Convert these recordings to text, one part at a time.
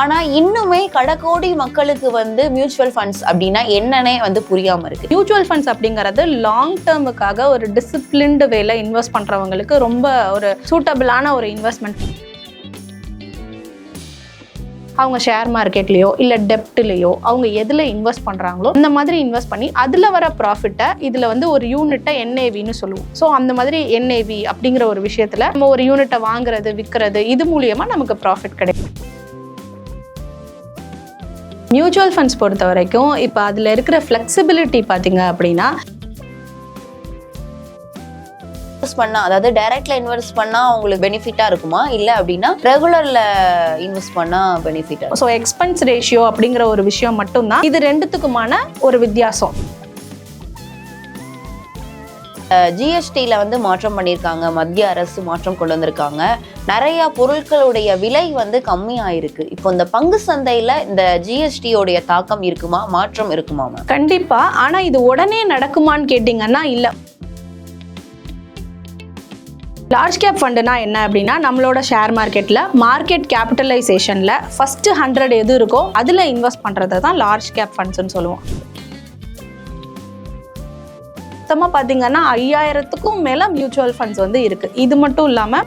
ஆனால் இன்னுமே கடக்கோடி மக்களுக்கு வந்து மியூச்சுவல் ஃபண்ட்ஸ் அப்படின்னா என்னன்னே வந்து புரியாமல் இருக்கு. மியூச்சுவல் ஃபண்ட்ஸ் அப்படிங்கிறது லாங் டேர்முக்காக ஒரு டிசிப்ளின்டு வேல இன்வெஸ்ட் பண்ணுறவங்களுக்கு ரொம்ப ஒரு சூட்டபிளான ஒரு இன்வெஸ்ட்மெண்ட் அவங்க ஷேர் மார்க்கெட்லேயோ இல்லை டெப்ட்லேயோ அவங்க எதில் இன்வெஸ்ட் பண்ணுறாங்களோ இந்த மாதிரி இன்வெஸ்ட் பண்ணி அதில் வர ப்ராஃபிட்டை இதில் வந்து ஒரு யூனிட்டை என்ஏவின்னு சொல்லுவோம். ஸோ அந்த மாதிரி என்ஏவி அப்படிங்கிற ஒரு விஷயத்தில் நம்ம ஒரு யூனிட்டை வாங்குறது விற்கிறது இது மூலியமாக நமக்கு ப்ராஃபிட் கிடைக்கும். மியூச்சுவல் ஃபண்ட்ஸ் பொறுத்த வரைக்கும் இப்போ அதில் இருக்கிற ஃப்ளெக்சிபிலிட்டி பார்த்தீங்க அப்படின்னா இன்வெஸ்ட் பண்ணா அதாவது டைரக்ட்ல இன்வெஸ்ட் பண்ணா அவங்களுக்கு பெனிஃபிட்டா இருக்குமா? இல்ல அப்படின்னா ரெகுலர்ல இன்வெஸ்ட் பண்ணா பெனிஃபிட்டா ஸோ எக்ஸ்பென்ஸ் ரேஷியோ அப்படிங்கிற ஒரு விஷயம் மட்டும்தான். இது ரெண்டுத்துக்குமான ஒரு வித்தியாசம். ஜிஎஸ்டியில் வந்து மாற்றம் பண்ணியிருக்காங்க மத்திய அரசு மாற்றம் கொண்டு வந்திருக்காங்க. நிறைய பொருட்களுடைய விலை வந்து கம்மியாயிருக்கு. இப்போ இந்த பங்கு சந்தையில் இந்த ஜிஎஸ்டியோடைய தாக்கம் இருக்குமா? மாற்றம் இருக்குமா கண்டிப்பாக கண்டிப்பா. ஆனா இது உடனே நடக்குமான்னு கேட்டிங்கன்னா இல்லை. லார்ஜ் கேப் ஃபண்டுனா என்ன அப்படின்னா நம்மளோட ஷேர் மார்க்கெட்டில் மார்க்கெட் கேபிட்டலைசேஷனில் ஃபஸ்ட்டு ஹண்ட்ரட் எது இருக்கோ அதில் இன்வெஸ்ட் பண்ணுறது தான் லார்ஜ் கேப் ஃபண்ட்ஸ்னு சொல்லுவோம். மொத்தமாக பார்த்தீங்கன்னா ஐயாயிரத்துக்கும் மேலே மியூச்சுவல் ஃபண்ட்ஸ் வந்து இருக்குது இது மட்டும் இல்லாமல்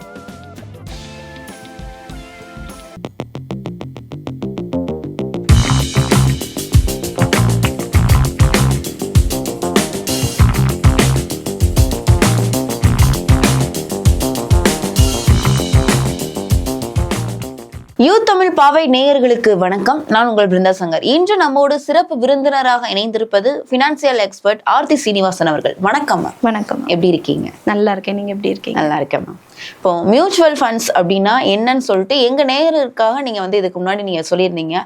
பாவை நேயர்களுக்கு வணக்கம். நான் உங்கள் பிருந்தா சங்கர். இன்று நம்மோடு சிறப்பு விருந்தினராக இணைந்திருப்பது ஃபினான்சியல் எக்ஸ்பர்ட் ஆர்த்தி சீனிவாசன் அவர்கள். வணக்கம் வணக்கம் எப்படி இருக்கீங்க? நல்லா இருக்கேன். நீங்கள் எப்படி இருக்கீங்க? நல்லா இருக்கேன் மேம் இப்போ மியூச்சுவல் ஃபண்ட்ஸ் அப்படின்னா என்னன்னு சொல்லிட்டு எங்க நேயருக்காக நீங்க வந்து இதுக்கு முன்னாடி நீங்க சொல்லியிருந்தீங்க.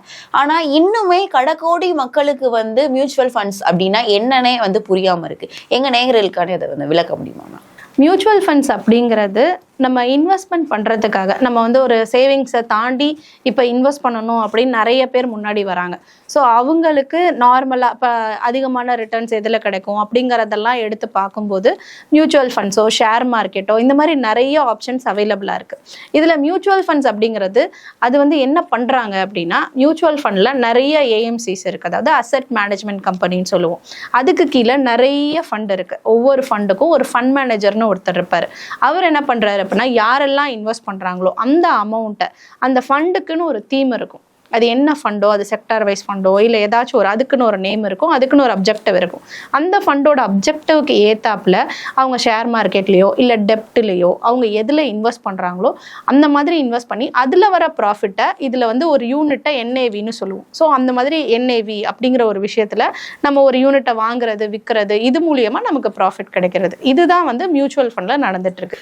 ஆனா இன்னுமே கடக்கோடி மக்களுக்கு வந்து மியூச்சுவல் ஃபண்ட்ஸ் அப்படின்னா என்னன்னே வந்து புரியாம இருக்கு. எங்க நேயர்களுக்கான இதை வந்து விளக்க முடியுமா மியூச்சுவல் ஃபண்ட்ஸ் அப்படிங்கிறது நம்ம இன்வெஸ்ட்மெண்ட் பண்ணுறதுக்காக நம்ம வந்து ஒரு சேவிங்ஸை தாண்டி இப்போ இன்வெஸ்ட் பண்ணணும் அப்படின்னு நிறைய பேர் முன்னாடி வராங்க. ஸோ அவங்களுக்கு நார்மலாக இப்போ அதிகமான ரிட்டர்ன்ஸ் எதில் கிடைக்கும் அப்படிங்கிறதெல்லாம் எடுத்து பார்க்கும்போது மியூச்சுவல் ஃபண்ட்ஸோ ஷேர் மார்க்கெட்டோ இந்த மாதிரி நிறைய ஆப்ஷன்ஸ் அவைலபிளாக இருக்குது இதில் மியூச்சுவல் ஃபண்ட்ஸ் அப்படிங்கிறது அது வந்து என்ன பண்ணுறாங்க அப்படின்னா மியூச்சுவல் ஃபண்டில் நிறைய ஏஎம்சிஸ் இருக்குது அதாவது அசெட் மேனேஜ்மெண்ட் கம்பெனின்னு சொல்லுவோம். அதுக்கு கீழே நிறைய ஃபண்ட் இருக்குது ஒவ்வொரு ஃபண்டுக்கும் ஒரு ஃபண்ட் மேனேஜர்னு ஒருத்தர் இருப்பார். அவர் என்ன பண்ணுறாரு அப்படின்னா யாரெல்லாம் இன்வெஸ்ட் பண்ணுறாங்களோ அந்த அமௌண்ட்டை அந்த ஃபண்டுக்குன்னு ஒரு தீம் இருக்கும். அது என்ன ஃபண்டோ அது செக்டார் வைஸ் ஃபண்டோ இல்லை ஏதாச்சும் ஒரு அதுக்குன்னு ஒரு நேம் இருக்கும் அதுக்குன்னு ஒரு அப்ஜெக்டிவ் இருக்கும். அந்த ஃபண்டோட அப்ஜெக்டிவ்க்கு ஏத்தாப்புல அவங்க ஷேர் மார்க்கெட்லேயோ இல்லை டெப்ட்லேயோ அவங்க எதில் இன்வெஸ்ட் பண்ணுறாங்களோ அந்த மாதிரி இன்வெஸ்ட் பண்ணி அதில் வர ப்ராஃபிட்டை இதில் வந்து ஒரு யூனிட்டை என்ஏவின்னு சொல்லுவோம். ஸோ அந்த மாதிரி என்ஏவி அப்படிங்கிற ஒரு விஷயத்தில் நம்ம ஒரு யூனிட்டை வாங்குறது விற்கிறது இது மூலியமாக நமக்கு ப்ராஃபிட் கிடைக்கிறது. இதுதான் வந்து மியூச்சுவல் ஃபண்டில் நடந்துட்டு இருக்கு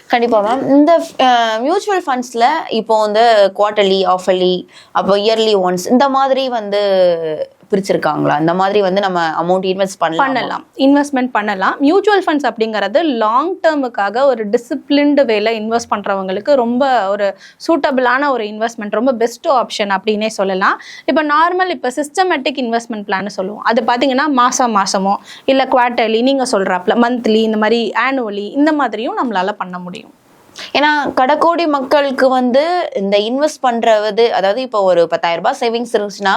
மேம் இந்த மியூச்சுவல் ஃபண்ட்ஸில் இப்போ வந்து குவார்டர்லி ஆஃபர்லி அப்போ இயர்லி ஒன்ஸ் இந்த மாதிரி வந்து பிரிச்சிருக்காங்களா? இந்த மாதிரி வந்து நம்ம அமௌண்ட் இன்வெஸ்ட் பண்ணலாம்? பண்ணலாம். இன்வெஸ்ட்மெண்ட் பண்ணலாம். மியூச்சுவல் ஃபண்ட்ஸ் அப்படிங்கிறது லாங் டேர்முக்காக ஒரு டிசிப்ளின்டு வேல இன்வெஸ்ட் பண்ணுறவங்களுக்கு ரொம்ப ஒரு சூட்டபிளான ஒரு இன்வெஸ்ட்மெண்ட் ரொம்ப பெஸ்ட் ஆப்ஷன் அப்படின்னே சொல்லலாம். இப்போ நார்மல் இப்போ சிஸ்டமேட்டிக் இன்வெஸ்ட்மெண்ட் பிளான் சொல்லுவோம். அது பார்த்தீங்கன்னா மாதம் மாதமோ இல்லை குவார்ட்டர்லி நீங்கள் சொல்கிறாப்புல மந்த்லி இந்த மாதிரி ஆனுவலி இந்த மாதிரியும் நம்மளால் பண்ண முடியும். ஏன்னா கடக்கோடி மக்களுக்கு வந்து இந்த இன்வெஸ்ட் பண்றது அதாவது இப்போ ஒரு பத்தாயிரம் ரூபாய் சேவிங்ஸ் இருந்துச்சுன்னா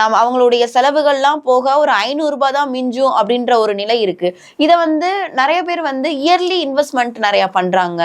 நம்ம அவங்களுடைய செலவுகள்லாம் போக ஒரு ஐநூறு ரூபாய் தான் மிஞ்சும் அப்படின்ற ஒரு நிலை இருக்கு. இதை வந்து நிறைய பேர் வந்து இயர்லி இன்வெஸ்ட்மெண்ட் நிறைய பண்றாங்க.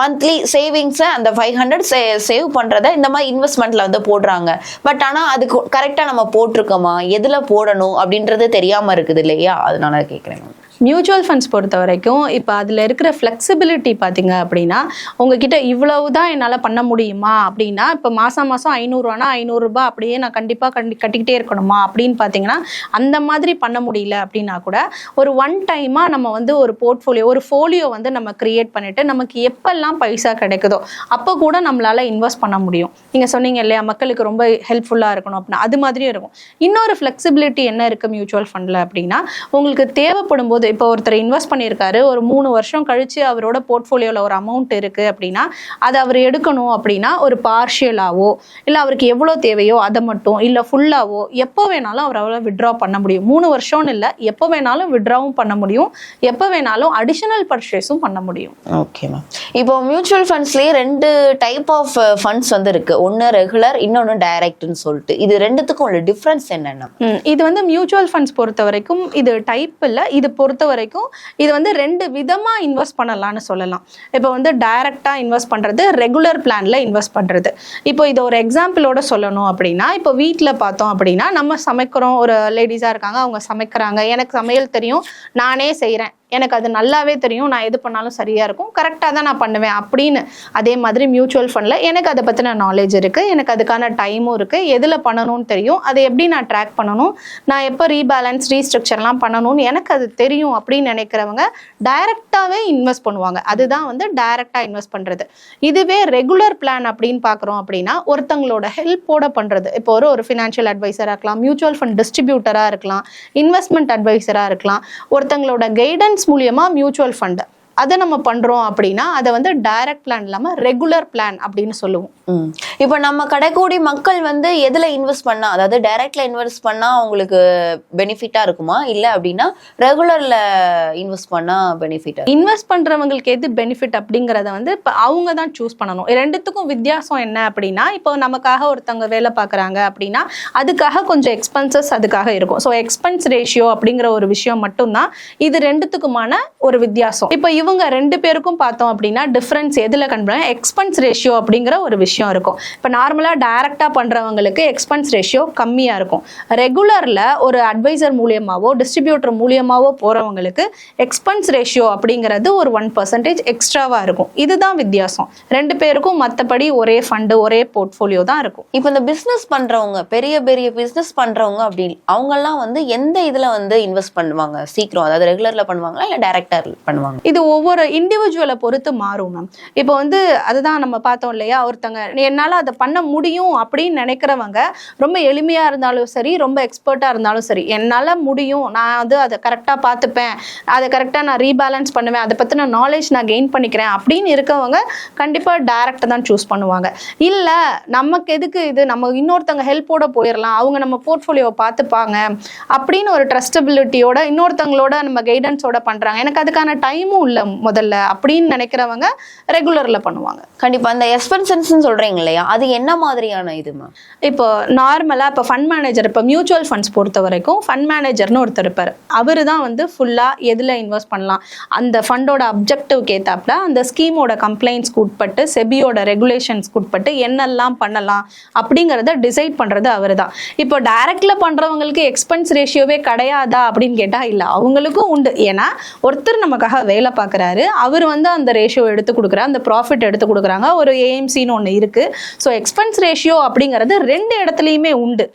மந்த்லி சேவிங்ஸை அந்த ஃபைவ் ஹண்ட்ரட் சேவ் பண்றத இந்த மாதிரி இன்வெஸ்ட்மெண்ட்ல வந்து போடுறாங்க. பட் ஆனால் அதுக்கு கரெக்டாக நம்ம போட்டிருக்கோமா? எதில் போடணும் அப்படின்றது தெரியாம இருக்குது இல்லையா? அதனால கேட்குறேன் மியூச்சுவல் ஃபண்ட்ஸ் பொறுத்த வரைக்கும் இப்போ அதில் இருக்கிற ஃப்ளெக்சிபிலிட்டி பார்த்தீங்க அப்படின்னா உங்ககிட்ட இவ்வளவு தான் என்னால் பண்ண முடியுமா அப்படின்னா இப்போ மாதம் மாதம் ஐநூறுரூவானா ஐநூறுரூபா அப்படியே நான் கண்டிப்பாக கண்டி கட்டிக்கிட்டே இருக்கணுமா அப்படின்னு பார்த்தீங்கன்னா அந்த மாதிரி பண்ண முடியல அப்படின்னா கூட ஒரு ஒன் டைமாக நம்ம வந்து ஒரு போர்ட்ஃபோலியோ ஒரு ஃபோலியோ வந்து நம்ம கிரியேட் பண்ணிவிட்டு நமக்கு எப்பெல்லாம் பைசா கிடைக்குதோ அப்போ கூட நம்மளால் இன்வெஸ்ட் பண்ண முடியும். நீங்கள் சொன்னீங்க இல்லையா மக்களுக்கு ரொம்ப ஹெல்ப்ஃபுல்லாக இருக்கணும் அப்படின்னா அது மாதிரியும் இருக்கும். இன்னொரு ஃப்ளெக்சிபிலிட்டி என்ன இருக்குது மியூச்சுவல் ஃபண்டில் அப்படின்னா உங்களுக்கு தேவைப்படும் போது கொஞ்சம் இப்போ ஒருத்தர் இன்வெஸ்ட் பண்ணியிருக்காரு ஒரு மூணு வருஷம் கழிச்சு அவரோட போர்ட்ஃபோலியோவில் ஒரு அமௌண்ட் இருக்குது அப்படின்னா அதை அவர் எடுக்கணும் அப்படின்னா ஒரு பார்ஷியலாவோ இல்லை அவருக்கு எவ்வளோ தேவையோ அதை மட்டும் இல்லை ஃபுல்லாவோ எப்போ வேணாலும் அவரால் விட்ரா பண்ண முடியும். மூணு வருஷம்னு இல்லை எப்போ வேணாலும் விட்ராவும் பண்ண முடியும். எப்போ வேணாலும் அடிஷனல் பர்ச்சேஸும் பண்ண முடியும். ஓகே மேம் இப்போ மியூச்சுவல் ஃபண்ட்ஸ்லயே ரெண்டு டைப் ஆஃப் ஃபண்ட்ஸ் வந்து இருக்கு. ஒன்னு ரெகுலர் இன்னொன்னு டைரக்ட்னு சொல்லிட்டு. இது ரெண்டுத்துக்கும் உள்ள டிஃபரன்ஸ் என்னென்ன? இது வந்து மியூச்சுவல் ஃபண்ட்ஸ் பொறுத்த வரைக்கும் இது டைப் இல்லை இது பொறுத்த பொறுத்த வரைக்கும் இது வந்து ரெண்டு விதமாக இன்வெஸ்ட் பண்ணலாம்னு சொல்லலாம். இப்போ வந்து டைரெக்டாக இன்வெஸ்ட் பண்ணுறது ரெகுலர் பிளானில் இன்வெஸ்ட் பண்ணுறது இப்போ இது ஒரு எக்ஸாம்பிளோட சொல்லணும் அப்படின்னா இப்போ வீட்டில் பார்த்தோம் அப்படின்னா நம்ம சமைக்கிறோம். ஒரு லேடிஸாக இருக்காங்க அவங்க சமைக்கிறாங்க. எனக்கு சமையல் தெரியும் நானே செய்கிறேன் எனக்கு அது நல்லாவே தெரியும் நான் எது பண்ணாலும் சரியாக இருக்கும் கரெக்டாக தான் நான் பண்ணுவேன் அப்படின்னு. அதே மாதிரி மியூச்சுவல் ஃபண்டில் எனக்கு அதை பற்றின நாலேஜ் இருக்குது எனக்கு அதுக்கான டைமும் இருக்குது எதில் பண்ணணும்னு தெரியும் அதை எப்படி நான் ட்ராக் பண்ணணும் நான் எப்போ ரீபேலன்ஸ் ரீஸ்ட்ரக்சர்லாம் பண்ணணும்னு எனக்கு அது தெரியும் அப்படின்னு நினைக்கிறவங்க டைரெக்டாகவே இன்வெஸ்ட் பண்ணுவாங்க. அதுதான் வந்து டைரெக்டாக இன்வெஸ்ட் பண்ணுறது இதுவே ரெகுலர் பிளான் அப்படின்னு பார்க்குறோம் அப்படின்னா ஒருத்தங்களோட ஹெல்ப்போட பண்ணுறது இப்போ ஒரு ஒரு ஃபினான்ஷியல் அட்வைசராக இருக்கலாம் மியூச்சுவல் ஃபண்ட் டிஸ்ட்ரிபியூட்டராக இருக்கலாம் இன்வெஸ்ட்மெண்ட் அட்வைசராக இருக்கலாம் ஒருத்தங்களோட கைடன்ஸ் மூலியமா மியூச்சுவல் ஃபண்ட் அதை நம்ம பண்றோம் அப்படின்னா அதை வந்து டைரக்ட் பிளான் இல்லாம ரெகுலர் பிளான் அப்படின்னு சொல்லுவோம். இப்போ நம்ம கடைக்கோடி மக்கள் வந்து எதுல இன்வெஸ்ட் பண்ணா அதாவது டைரக்ட்ல இன்வெஸ்ட் பண்ணா அவங்களுக்கு பெனிஃபிட்டா இருக்குமா? இல்ல அப்படின்னா ரெகுலர்ல இன்வெஸ்ட் பண்ணா பெனிஃபிட்டா இன்வெஸ்ட் பண்றவங்களுக்கு எது பெனிஃபிட் அப்படிங்கறத வந்து இப்போ அவங்க தான் சூஸ் பண்ணணும். ரெண்டுத்துக்கும் வித்தியாசம் என்ன அப்படின்னா இப்போ நமக்காக ஒருத்தவங்க வேலை பார்க்குறாங்க அப்படின்னா அதுக்காக கொஞ்சம் எக்ஸ்பென்சஸ் அதுக்காக இருக்கும். ஸோ எக்ஸ்பென்ஸ் ரேஷியோ அப்படிங்கிற ஒரு விஷயம் மட்டும்தான் இது ரெண்டுத்துக்குமான ஒரு வித்தியாசம். இப்போ இவங்க ரெண்டு பேருக்கும் பார்த்தோம் அப்படின்னா டிஃப்ரென்ஸ் எதில் கண்டுபிடினா எக்ஸ்பென்ஸ் ரேஷியோ அப்படிங்கிற ஒரு விஷயம் இருக்கும். இப்போ நார்மலாக டைரக்டாக பண்ணுறவங்களுக்கு எக்ஸ்பென்ஸ் ரேஷியோ கம்மியாக இருக்கும். ரெகுலரில் ஒரு அட்வைசர் மூலியமாவோ டிஸ்ட்ரிபியூட்டர் மூலியமாவோ போகிறவங்களுக்கு எக்ஸ்பென்ஸ் ரேஷியோ அப்படிங்கிறது ஒரு ஒன் பர்சன்டேஜ் எக்ஸ்ட்ராவாக இருக்கும். இதுதான் வித்தியாசம். ரெண்டு பேருக்கும் மற்றபடி ஒரே ஃபண்டு ஒரே போர்ட்ஃபோலியோ தான் இருக்கும். இப்போ இந்த பிசினஸ் பண்றவங்க பெரிய பெரிய பிசினஸ் பண்றவங்க அப்படி அவங்க எல்லாம் வந்து எந்த இதுல வந்து இன்வெஸ்ட் பண்ணுவாங்க? சீக்கிரம் அதாவது ரெகுலர்ல பண்ணுவாங்களா இல்ல டைரக்டா பண்ணுவாங்க? இது ஒவ்வொரு இண்டிவிஜுவலை பொறுத்து மாறும் மேம் இப்போ வந்து அதுதான் நம்ம பார்த்தோம் இல்லையா? ஒருத்தங்க என்னால் அதை பண்ண முடியும் அப்படின்னு நினைக்கிறவங்க ரொம்ப எளிமையாக இருந்தாலும் சரி ரொம்ப எக்ஸ்பர்ட்டாக இருந்தாலும் சரி என்னால் முடியும். நான் வந்து அதை கரெக்டாக பார்த்துப்பேன். அதை கரெக்டாக நான் ரீபேலன்ஸ் பண்ணுவேன். அதை பற்றின நாலேஜ் நான் கெயின் பண்ணிக்கிறேன் அப்படின்னு இருக்கவங்க கண்டிப்பாக டேரக்டை தான் சூஸ் பண்ணுவாங்க. இல்லை நமக்கு எதுக்கு இது? நம்ம இன்னொருத்தவங்க ஹெல்ப்போட போயிடலாம் அவங்க நம்ம போர்ட்ஃபோலியோவை பார்த்துப்பாங்க அப்படின்னு ஒரு ட்ரஸ்டபிலிட்டியோட இன்னொருத்தவங்களோட நம்ம கைடன்ஸோட பண்ணுறாங்க எனக்கு அதுக்கான டைமும் இல்லை முதல்ல அப்படின்னு நினைக்கிறவங்க ரெகுலரில் பண்ணுவாங்க. கண்டிப்பா அந்த எக்ஸ்பென்சன்ஸ் சொல்றீங்க இல்லையா? அது என்ன மாதிரியான இது மேம் இப்போ நார்மலாக இப்போ ஃபண்ட் மேனேஜர் இப்போ மியூச்சுவல் ஃபண்ட்ஸ் பொறுத்த வரைக்கும் ஃபண்ட் மேனேஜர்னு ஒருத்தர் இருப்பார். அவர் தான் வந்து ஃபுல்லாக எதில் இன்வெஸ்ட் பண்ணலாம்? அந்த ஃபண்டோட அப்ஜெக்டிவ்க்கு ஏற்றாப்புல அந்த ஸ்கீமோட கம்ப்ளைண்ட்ஸ்க்கு உட்பட்டு செபியோட ரெகுலேஷன்ஸ்க்கு உட்பட்டு என்னெல்லாம் பண்ணலாம் அப்படிங்கிறத டிசைட் பண்ணுறது அவர் தான் இப்போ டைரக்டில் பண்ணுறவங்களுக்கு எக்ஸ்பென்ஸ் ரேஷியோவே கிடையாதா அப்படின்னு கேட்டால் இல்லை அவங்களுக்கும் உண்டு. ஏன்னா ஒருத்தர் நமக்காக வேலை பார்க்குறாரு அவர் வந்து அந்த ரேஷியோ எடுத்து கொடுக்குறாரு அந்த ப்ராஃபிட் எடுத்து கொடுக்குறாங்க. ஒரு ஏஎம்சின்னு ஒன்று இருக்குது ஸோ எக்ஸ்பென்ஸ் ரேஷியோ அப்படிங்கிறது ரெண்டு இடத்துலையுமே உண்டு.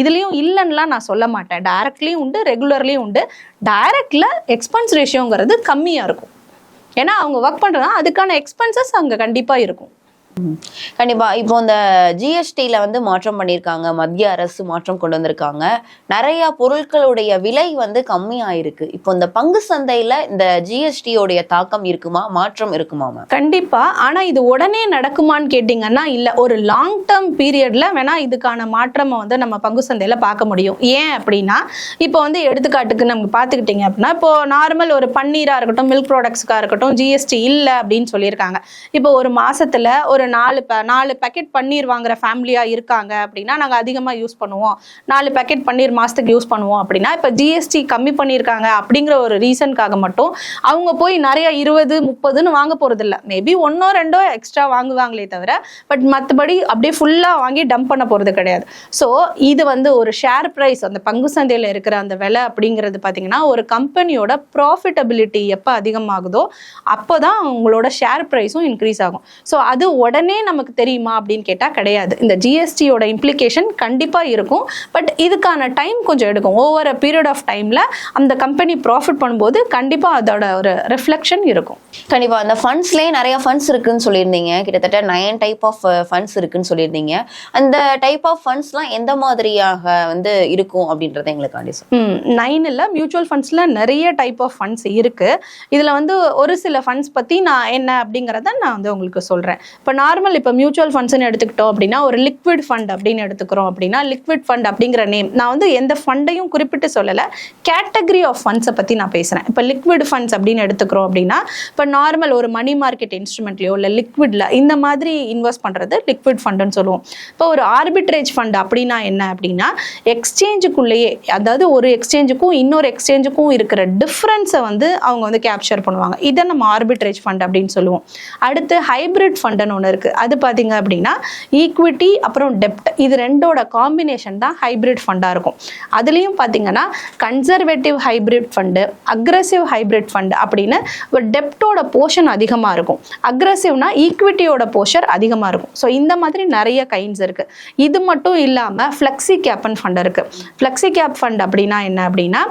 இதுலேயும் இல்லைன்னா நான் சொல்ல மாட்டேன். டைரக்ட்லேயும் உண்டு ரெகுலர்லேயும் உண்டு. டைரக்டில் எக்ஸ்பென்ஸ் ரேஷியோங்கிறது கம்மியாக இருக்கும். ஏன்னா அவங்க ஒர்க் பண்ணுறதுனா அதுக்கான எக்ஸ்பென்சஸ் அங்கே கண்டிப்பாக இருக்கும். கண்டிப்பா. இப்போ இந்த ஜிஎஸ்டியில வந்து மாற்றம் பண்ணியிருக்காங்க மத்திய அரசு மாற்றம் கொண்டு வந்திருக்காங்க. நிறைய பொருட்களுடைய விலை வந்து கம்மியாயிருக்கு. இப்போ இந்த பங்கு சந்தையில இந்த ஜிஎஸ்டியோடைய தாக்கம் இருக்குமா? மாற்றம் இருக்குமா கண்டிப்பா. ஆனா இது உடனே நடக்குமான்னு கேட்டீங்கன்னா இல்ல. ஒரு லாங் டேர்ம் பீரியட்ல வேணா இதுக்கான மாற்றமை வந்து நம்ம பங்கு சந்தையில பார்க்க முடியும். ஏன் அப்படின்னா இப்போ வந்து எடுத்துக்காட்டுக்கு நமக்கு பார்த்துக்கிட்டிங்க அப்படின்னா இப்போ நார்மல் ஒரு பன்னீரா இருக்கட்டும் மில்க் ப்ராடக்ட்ஸ்க்கா இருக்கட்டும் ஜிஎஸ்டி இல்லை அப்படின்னு சொல்லியிருக்காங்க. இப்போ ஒரு மாசத்துல ஒரு நாலு ப நாலு பேக்கெட் பன்னீர் வாங்குற ஃபேமிலியா இருக்காங்க அப்படின்னா நாங்க அதிகமா யூஸ் பண்ணுவோம். நாலு பேக்கெட் பன்னீர் மாசத்துக்கு யூஸ் பண்ணுவோம் அப்படின்னா இப்போ ஜிஎஸ்டி கம்மி பண்ணியிருக்காங்க அப்படிங்கிற ஒரு ரீசனுக்காக மட்டும் அவங்க போய் நிறைய இருபது முப்பதுன்னு வாங்க போறது இல்ல மேபி ஒன்னோ ரெண்டோ எக்ஸ்ட்ரா வாங்குவாங்களே தவிர பட் மற்றபடி அப்படியே ஃபுல்லா வாங்கி டம்ப் பண்ண போறது கிடையாது. ஸோ இது வந்து ஒரு ஷேர் பிரைஸ் அந்த பங்கு சந்தையில் இருக்கிற அந்த விலை அப்படிங்கிறது பார்த்தீங்கன்னா ஒரு கம்பெனியோட ப்ராஃபிட்டபிலிட்டி எப்போ அதிகமாகுதோ அப்போ தான் அவங்களோட ஷேர் ப்ரைஸும் இன்க்ரீஸ் ஆகும். ஸோ அது உடனே நமக்கு தெரியுமா அப்படின்னு கேட்டா கிடையாது. இந்த ஜிஎஸ்டியோட இம்ப்ளிகேஷன் கண்டிப்பா இருக்கும். பட் இதுக்கான டைம் கொஞ்சம் எடுக்கும். ஓவர் அ பீரியட் ஆஃப் டைம்ல அந்த கம்பெனி ப்ராஃபிட் பண்ணும்போது கண்டிப்பா அதோட ஒரு ரிஃப்ளெக்ஷன் இருக்கும். கண்டிப்பா. அந்த ஃபண்ட்ஸ்லயே நிறைய ஃபண்ட்ஸ் இருக்குன்னு சொல்லியிருந்தீங்க. கிட்டத்தட்ட நயன் டைப் ஆஃப் ஃபண்ட்ஸ் இருக்குன்னு சொல்லியிருந்தீங்க. அந்த டைப் ஆஃப் ஃபண்ட்ஸ்லாம் எந்த மாதிரியாக வந்து இருக்கும் அப்படின்றத எங்களுக்காண்டி சொல்லுங்க நைன் இல்லை மியூச்சுவல் ஃபண்ட்ஸில் நிறைய டைப் ஆஃப் ஃபண்ட்ஸ் இருக்குது இதில் வந்து ஒரு சில ஃபண்ட்ஸ் பற்றி நான் என்ன அப்படிங்கிறத நான் வந்து உங்களுக்கு சொல்கிறேன் இப்போ நார்மல் இப்போ மியூச்சுவல் ஃபண்ட்ஸ்னு எடுத்துக்கிட்டோம் அப்படின்னா ஒரு லிக்விட் ஃபண்ட் அப்படின்னு எடுத்துக்கிறோம் அப்படின்னா லிக்விட் ஃபண்ட் அப்படிங்கிற நேம் நான் வந்து எந்த ஃபண்டையும் குறிப்பிட்டு சொல்லலை. கேட்டகரி ஆஃப் ஃபண்ட்ஸை பற்றி நான் பேசுகிறேன் இப்போ லிக்விட் ஃபண்ட்ஸ் அப்படின்னு எடுத்துக்கிறோம் அப்படின்னா இப்போ நார்மல் ஒரு மணி மார்க்கெட் இன்ஸ்ட்ருமெண்ட்லையோ இல்லை லிக்விடில் இந்த மாதிரி இன்வெஸ்ட் பண்ணுறது லிக்விட் ஃபண்டுன்னு சொல்லுவோம். இப்போ ஒரு ஆர்பிட்ரேஜ் ஃபண்ட் அப்படின்னா என்ன அப்படின்னா எக்ஸ்சேஞ்சுக்குள்ளேயே அதாவது ஒரு எக்ஸ்சேஞ்சுக்கும் இன்னொரு எக்ஸ்சேஞ்சுக்கும் இருக்கிற டிஃப்ரென்ஸை வந்து அவங்க வந்து கேப்சர் பண்ணுவாங்க. இதை நம்ம ஆர்பிட்ரேஜ் ஃபண்ட் அப்படின்னு சொல்லுவோம். அடுத்து ஹைபிரிட் ஃபண்டுன்னு ஒன்று இருக்குது அது பார்த்தீங்க அப்படின்னா ஈக்விட்டி அப்புறம் டெப்ட் இது ரெண்டோட காம்பினேஷன் தான் ஹைபிரிட் ஃபண்டாக இருக்கும். அதுலேயும் பார்த்தீங்கன்னா conservative hybrid fund aggressive hybrid fund அப்படின்னு ஒரு டெப்டோட போர்ஷன் அதிகமாக இருக்கும். அக்ரஸிவ்னா ஈக்விட்டியோட போர்ஷர் அதிகமாக இருக்கும். ஸோ இந்த மாதிரி நிறைய கைண்ட்ஸ் இருக்குது இது மட்டும் இல்லாமல் ஃப்ளெக்ஸி கேப்னு ஃபண்ட் இருக்குது ஃப்ளெக்ஸி கேப் ஃபண்ட் அப்படின்னா என்ன அப்படின்னா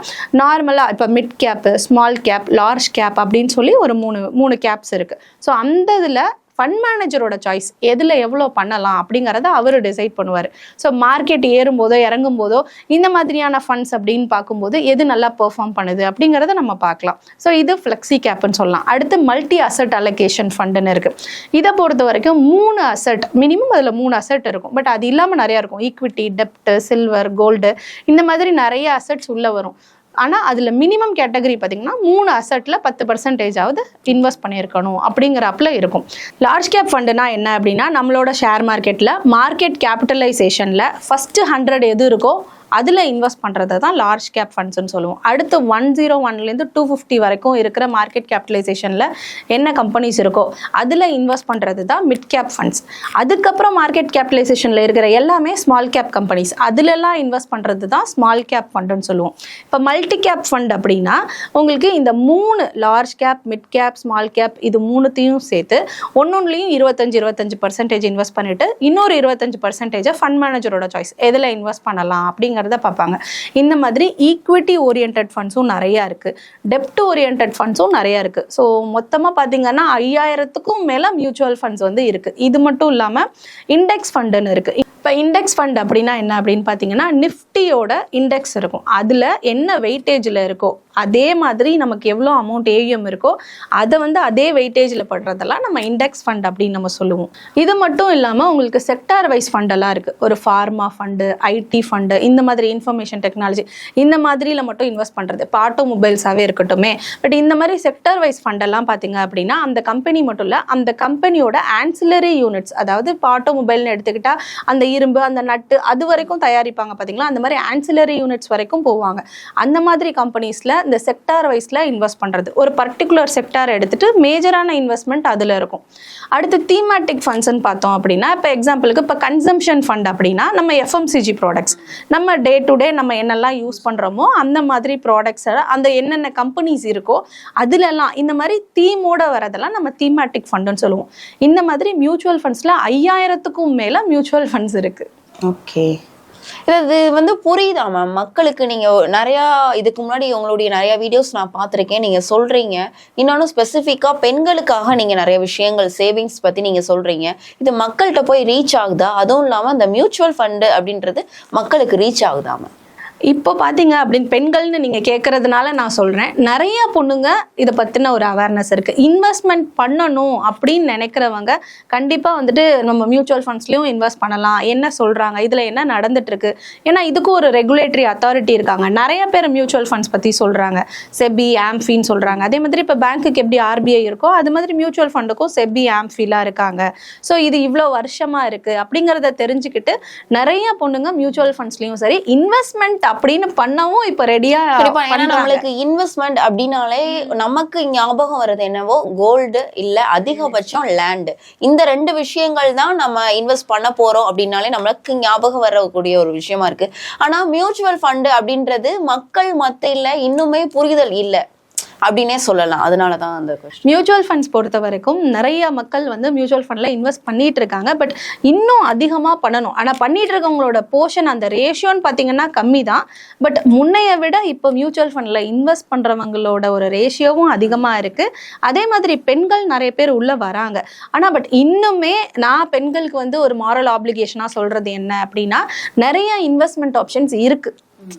நார்மலாக இப்போ mid cap small cap large cap அப்படின்னு சொல்லி ஒரு மூணு மூணு கேப்ஸ் இருக்குது ஸோ அந்த இதில் ஃபண்ட் மேனேஜரோட சாய்ஸ் எதில் எவ்வளோ பண்ணலாம் அப்படிங்கிறத அவர் டிசைட் பண்ணுவார். ஸோ மார்க்கெட் ஏறும்போதோ இறங்கும் போதோ இந்த மாதிரியான ஃபண்ட்ஸ் அப்படின்னு பார்க்கும்போது எது நல்லா பெர்ஃபார்ம் பண்ணுது அப்படிங்கிறத நம்ம பார்க்கலாம். ஸோ இது ஃப்ளெக்ஸி கேப்னு சொல்லலாம். அடுத்து மல்டி அசட் அலோகேஷன் ஃபண்டுன்னு இருக்குது இதை பொறுத்த வரைக்கும் மூணு அசட் மினிமம் அதில் மூணு அசட் இருக்கும். பட் அது இல்லாமல் நிறையா இருக்கும். ஈக்விட்டி டெப்ட் சில்வர் கோல்டு இந்த மாதிரி நிறைய அசட்ஸ் உள்ளே வரும். ஆனால் அதில் மினிமம் கேட்டகரி பார்த்தீங்கன்னா மூணு அசட்டில் பத்து பர்சன்டேஜாவது இன்வெஸ்ட் பண்ணியிருக்கணும் அப்படிங்கிறப்பல இருக்கும். லார்ஜ் கேப் ஃபண்டுனா என்ன அப்படின்னா நம்மளோட ஷேர் மார்க்கெட்டில் மார்க்கெட் கேபிட்டலைசேஷனில் ஃபஸ்ட்டு ஹண்ட்ரட் எது இருக்கோ அதில் இன்வெஸ்ட் பண்ணுறது தான் லார்ஜ் கேப் ஃபண்ட்ஸ்னு சொல்லுவோம். அடுத்து ஒன் ஜீரோ ஒன்லேருந்து டூ ஃபிஃப்டி வரைக்கும் இருக்கிற மார்க்கெட் கேபிட்டலைசேஷனில் என்ன கம்பெனிஸ் இருக்கோ அதில் இன்வெஸ்ட் பண்ணுறது தான் மிட் கேப் ஃபண்ட்ஸ் அதுக்கப்புறம் மார்க்கெட் கேபிட்டலைசேஷனில் இருக்கிற எல்லாமே ஸ்மால் கேப் கம்பெனிஸ் அதிலெல்லாம் இன்வெஸ்ட் பண்ணுறது தான் ஸ்மால் கேப் ஃபண்டுன்னு சொல்லுவோம். இப்போ மல்டி கேப் ஃபண்ட் அப்படின்னா உங்களுக்கு இந்த மூணு large cap mid cap small cap இது மூணுத்தையும் சேர்த்து ஒன்னொன்றுலையும் இருபத்தஞ்சு இருபத்தஞ்சு பர்சன்டேஜ் இன்வெஸ்ட் பண்ணிட்டு இன்னொரு இருபத்தஞ்சு பர்சன்டேஜை ஃபண்ட் மேனேஜரோட சாய்ஸ் எதில் இன்வெஸ்ட் பண்ணலாம் அப்படிங்கிறத பார்ப்பாங்க. இந்த மாதிரி ஈக்விட்டி ஓரியன்ட் ஃபண்ட்ஸும் நிறையா இருக்குது டெப்ட் ஓரியன்ட் ஃபண்ட்ஸும் நிறையா இருக்குது ஸோ மொத்தமாக பார்த்தீங்கன்னா ஐயாயிரத்துக்கும் மேலே மியூச்சுவல் ஃபண்ட்ஸ் வந்து இருக்குது இது மட்டும் இல்லாமல் இண்டெக்ஸ் ஃபண்டுன்னு இருக்குது இப்போ இண்டெக்ஸ் ஃபண்ட் அப்படின்னா என்ன அப்படின்னு பார்த்தீங்கன்னா நிஃப்டியோட இண்டெக்ஸ் இருக்கும். அதில் என்ன வெயிட்டேஜில் இருக்கோ அதே மாதிரி நமக்கு எவ்வளோ அமௌண்ட் ஏவிஎம் இருக்கோ அதை வந்து அதே வெயிட்டேஜில் படுறதெல்லாம் நம்ம இண்டெக்ஸ் ஃபண்ட் அப்படின்னு நம்ம சொல்லுவோம். இது மட்டும் இல்லாமல் உங்களுக்கு செக்டார் வைஸ் ஃபண்டெல்லாம் இருக்குது ஒரு ஃபார்மா ஃபண்டு ஐடி ஃபண்டு இந்த மாதிரி இன்ஃபர்மேஷன் டெக்னாலஜி இந்த மாதிரியில் மட்டும் இன்வெஸ்ட் பண்ணுறது இப்போ ஆட்டோமொபைல்ஸாகவே இருக்கட்டுமே பட் இந்த மாதிரி செக்டார் வைஸ் ஃபண்டெல்லாம் பார்த்தீங்க அப்படின்னா அந்த கம்பெனி மட்டும் இல்லை அந்த கம்பெனியோட ஆன்சிலரி யூனிட்ஸ் அதாவது இப்போ ஆட்டோமொபைல்னு எடுத்துக்கிட்டால் அந்த இரும்பு அந்த நட்டு அது வரைக்கும் தயாரிப்பாங்க பார்த்தீங்களா அந்த மாதிரி ஆன்சிலரி யூனிட்ஸ் வரைக்கும் போவாங்க. அந்த மாதிரி கம்பெனிஸில் இந்த செக்டார் வைஸில் இன்வெஸ்ட் பண்ணுறது ஒரு பர்டிகுலர் செக்டார் எடுத்துகிட்டு மேஜரான இன்வெஸ்ட்மெண்ட் அதில் இருக்கும். அடுத்து தீமேட்டிக் ஃபண்ட்ஸ்னு பார்த்தோம் அப்படின்னா இப்போ எக்ஸாம்பிளுக்கு இப்போ கன்சம்ஷன் ஃபண்ட் அப்படின்னா நம்ம எஃப்எம்சிஜி ப்ராடக்ட்ஸ் நம்ம டே டு டே நம்ம என்னெல்லாம் யூஸ் பண்ணுறோமோ அந்த மாதிரி ப்ராடக்ட்ஸை அந்த என்னென்ன கம்பெனிஸ் இருக்கோ அதுலலாம் இந்த மாதிரி தீமோட வரதெல்லாம் நம்ம தீமேட்டிக் ஃபண்டுன்னு சொல்லுவோம். இந்த மாதிரி மியூச்சுவல் ஃபண்ட்ஸில் ஐயாயிரத்துக்கும் மேலே மியூச்சுவல் ஃபண்ட்ஸ் இருக்குது ஓகே இது வந்து புரியுதா மேம் மக்களுக்கு நீங்க நிறையா இதுக்கு முன்னாடி உங்களுடைய நிறைய வீடியோஸ் நான் பார்த்துருக்கேன். நீங்க சொல்றீங்க. இன்னொன்று ஸ்பெசிஃபிக்கா பெண்களுக்காக நீங்க நிறைய விஷயங்கள் சேவிங்ஸ் பத்தி நீங்க சொல்றீங்க. இது மக்கள்கிட்ட போய் ரீச் ஆகுதா? அதுவும் இல்லாம அந்த மியூச்சுவல் ஃபண்டு அப்படின்றது மக்களுக்கு ரீச் ஆகுதா மேம் இப்போ பார்த்தீங்க அப்படின்னு பெண்கள்னு நீங்கள் கேட்குறதுனால நான் சொல்கிறேன் நிறைய பொண்ணுங்க இதை பற்றின ஒரு அவேர்னஸ் இருக்குது இன்வெஸ்ட்மெண்ட் பண்ணணும் அப்படின்னு நினைக்கிறவங்க கண்டிப்பாக வந்துட்டு நம்ம மியூச்சுவல் ஃபண்ட்ஸ்லேயும் இன்வெஸ்ட் பண்ணலாம். என்ன சொல்கிறாங்க இதில் என்ன நடந்துட்டுருக்கு? ஏன்னா இதுக்கும் ஒரு ரெகுலேட்டரி அத்தாரிட்டி இருக்காங்க. நிறைய பேர் மியூச்சுவல் ஃபண்ட்ஸ் பற்றி சொல்கிறாங்க செபி ஆம்ஃபின்னு சொல்கிறாங்க அதே மாதிரி இப்போ பேங்க்குக்கு எப்படி ஆர்பிஐ இருக்கோ அது மாதிரி மியூச்சுவல் ஃபண்டுக்கும் செபி ஆம்ஃபிலாக இருக்காங்க. ஸோ இது இவ்வளோ வருஷமாக இருக்குது அப்படிங்கிறத தெரிஞ்சுக்கிட்டு நிறைய பொண்ணுங்க மியூச்சுவல் ஃபண்ட்ஸ்லையும் சரி இன்வெஸ்ட்மெண்ட் அப்படின்னு பண்ணவும் இப்போ ஏன்னா நம்மளுக்கு இன்வெஸ்ட்மெண்ட் அப்படின்னாலே நமக்கு ஞாபகம் வர்றது என்னவோ கோல்டு இல்ல அதிகபட்சம் லேண்ட் இந்த ரெண்டு விஷயங்கள் தான் நம்ம இன்வெஸ்ட் பண்ண போறோம் அப்படின்னாலே நம்மளுக்கு ஞாபகம் வரக்கூடிய ஒரு விஷயமா இருக்கு. ஆனா மியூச்சுவல் ஃபண்ட் அப்படின்றது மக்கள் மத்தியில இன்னுமே புரிதல் இல்ல. அப்படின்னே சொல்லலாம். அதனால தான் அந்த கொஸ்டின் மியூச்சுவல் ஃபண்ட்ஸ் பொறுத்த வரைக்கும் நிறைய மக்கள் வந்து மியூச்சுவல் ஃபண்ட்ல இன்வெஸ்ட் பண்ணிட்டு இருக்காங்க. பட் இன்னும் அதிகமாக பண்ணணும். ஆனால் பண்ணிட்டு இருக்கவங்களோட போர்ஷன் அந்த ரேஷியோன்னு பார்த்தீங்கன்னா கம்மி தான் பட் முன்னைய விட இப்போ மியூச்சுவல் ஃபண்ட்ல இன்வெஸ்ட் பண்ணுறவங்களோட ஒரு ரேஷியோவும் அதிகமாக இருக்கு. அதே மாதிரி பெண்கள் நிறைய பேர் உள்ள வராங்க. ஆனால் பட் இன்னுமே நான் பெண்களுக்கு வந்து ஒரு மாரல் ஆப்ளிகேஷனாக சொல்றது என்ன அப்படின்னா நிறைய இன்வெஸ்ட்மெண்ட் ஆப்ஷன்ஸ் இருக்கு.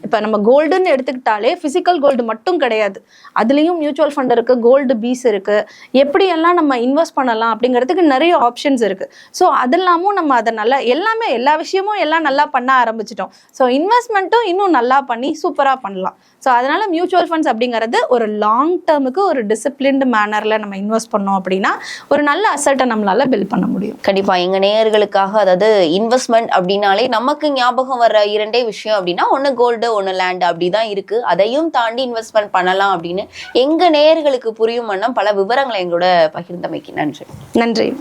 இப்போ நம்ம கோல்டுன்னு எடுத்துக்கிட்டாலே ஃபிசிக்கல் கோல்டு மட்டும் கிடையாது. அதுலேயும் மியூச்சுவல் ஃபண்ட் இருக்குது கோல்டு பீஸ் இருக்குது எப்படியெல்லாம் நம்ம இன்வெஸ்ட் பண்ணலாம் அப்படிங்கிறதுக்கு நிறைய ஆப்ஷன்ஸ் இருக்குது ஸோ அதெல்லாமும் நம்ம அதை நல்லா எல்லாமே எல்லா விஷயமும் எல்லாம் நல்லா பண்ண ஆரம்பிச்சிட்டோம். ஸோ இன்வெஸ்ட்மெண்ட்டும் இன்னும் நல்லா பண்ணி சூப்பராக பண்ணலாம். ஸோ அதனால் மியூச்சுவல் ஃபண்ட்ஸ் அப்படிங்கிறது ஒரு லாங் டேர்முக்கு ஒரு டிசிப்ளின்டு மேனரில் நம்ம இன்வெஸ்ட் பண்ணோம் அப்படின்னா ஒரு நல்ல அசட்டை நம்மளால் பில்ட் பண்ண முடியும். கண்டிப்பாக எங்கள் நேயர்களுக்காக அதாவது இன்வெஸ்ட்மெண்ட் அப்படின்னாலே நமக்கு ஞாபகம் வர இரண்டே விஷயம் அப்படின்னா ஒன்று கோல்டு ஒன்னு லேண்ட் அப்படிதான் இருக்கு. அதையும் தாண்டி இன்வெஸ்ட்மெண்ட் பண்ணலாம் அப்படின்னு எங்க நேயர்களுக்கு புரியும் வண்ணம் பல விவரங்களை எங்களோட பகிர்ந்தமைக்கு நன்றி. நன்றி.